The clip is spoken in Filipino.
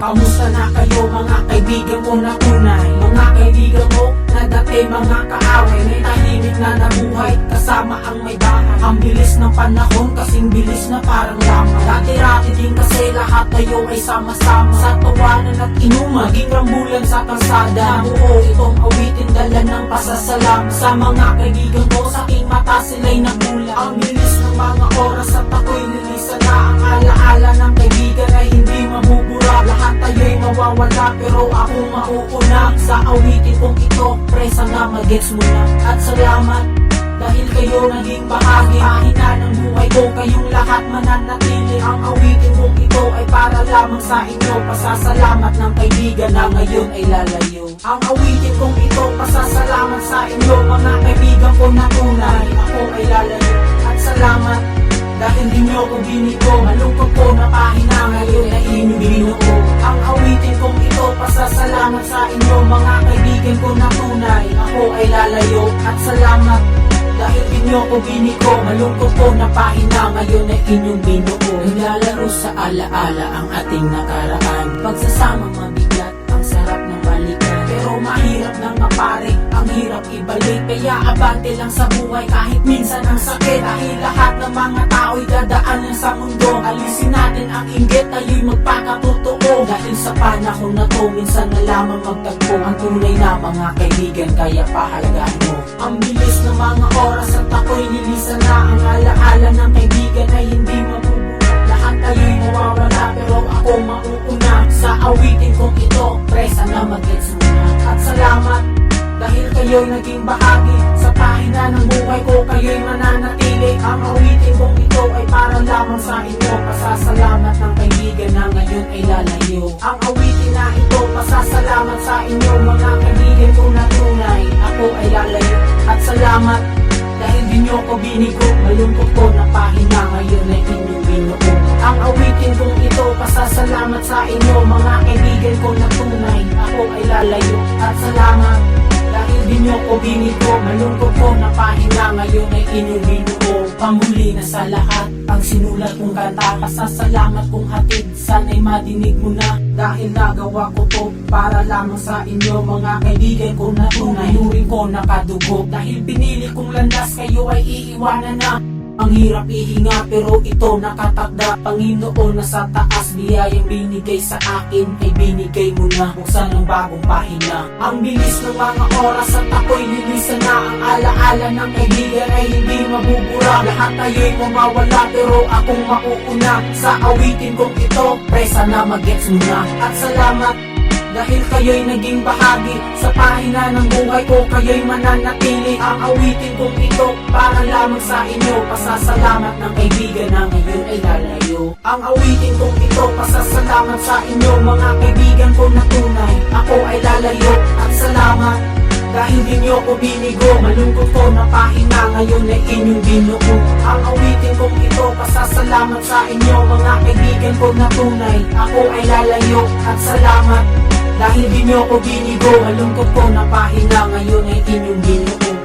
Kamusta na kayo mga kaibigan ko na tunay? Mga kaibigan ko na dati mga kaaway May tahimik na nabuhay. Kasama ang may bahay. Ang bilis ng panahon kasing bilis na parang lamang Dati-rati din kasi lahat tayo ay sama-sama. Sa tawanan at inuman Maging rambulan sa kalsada. Nabuo itong awitin dala ng pasasalam. Sa mga kaibigan ko sa aking mata sila'y nagulat Ang bilis ng mga oras at mawawala pero ako mauuna Sa awitin kong ito, pre sana magets mo na. At salamat dahil kayo naging bahagi Mahina ng buhay ko, kayong lahat mananatili Ang awitin kong ito ay para lamang sa inyo. Pasasalamat ng kaibigan na ngayon ay lalayo. Ang awitin kong ito, pasasalamat sa inyo Mga kaibigan ko na tunay. Ako ay lalayo. At salamat dahil di nyo ko binito Malungkot ko na pahina ngayon ay inyong binuo. Ang awitin kong ito, pasasalamat sa inyo Mga kaibigan ko na tunay. Ako ay lalayo At salamat. Dahil di nyo ko biniko Malungkot ko na pahina ngayon ay inyong binuo. Naglalaro sa alaala ang ating nakaraan. Pagsasama mabigat ang sarap ng balikan. Pero mahirap na nga pare, ang hirap ibalik. Kaya abante lang sa buhay kahit minsan ang sakit. Dahil lahat ng mga tao'y dadaan lang sa mundo. Alisin natin ang inggit, tayo'y Dahil sa panahon na to, minsan na lamang magtagpo Ang tunay na mga kaibigan, kaya pahalagahan mo. Ang bilis ng mga oras at ako'y nilisan na Ang alaala ng kaibigan ay hindi mabubura Lahat tayo'y mawawala pero ako mauuna Sa awitin kong ito, presa na mag-gets mo na. At salamat dahil kayo'y naging bahagi Sa pahina ng buhay ko, kayo'y mananatili. Ang awitin kong ito ay para lamang sa inyo Pasasalamat kaibigan na ngayon ay lalayo. Ang awitin na ito, pasasalamat sa inyo Mga kaibigan ko na tunay, ako ay lalayo At salamat dahil di nyo ko binigo. Malungkot ko na pahina ngayon ay inyong binuo Ang awitin kong ito, pasasalamat sa inyo Mga kaibigan ko na tunay, ako ay lalayo At salamat dahil di nyo ko binigo. Malungkot ko na pahina ngayon ay inyong binuo Pamuli na sa lahat. Ang sinulat kong kanta Pasasalamat kong hatid. Sana'y madinig mo na Dahil nagawa ko to Para lamang sa inyo Mga kaibigan ko na tunay. Luring ko nakadugo Dahil pinili kong landas Kayo ay iiwanan na ang hirap ihinga pero ito nakatakda. Panginoon na sa taas Biyayang binigay sa akin. Ay binigay mo na Buksan ang bagong pahina. Ang bilis ng mga oras At ako'y lilisan na. Ang alaala ng kaibigan Ay hindi mabubura. Lahat tayo'y mamawala Pero akong mauuna. Sa awitin kong ito Presa na magets mo na. At salamat dahil kayo'y naging bahagi Sa pahina ng buhay ko Kayo'y mananatili. Ang awitin kong ito Para lamang sa inyo. Pasasalamat ng kaibigan na ngayon ay lalayo. Ang awitin kong ito Pasasalamat sa inyo Mga kaibigan ko na tunay. Ako ay lalayo At salamat dahil di nyo ko binigo. Malungkot ko na pahina Ngayon ay inyong binuo. Ang awitin kong ito Pasasalamat sa inyo Mga kaibigan ko na tunay. Ako ay lalayo At salamat dahil di nyo ko binigo Malungkot ko na pahina Ngayon ay inyong binuo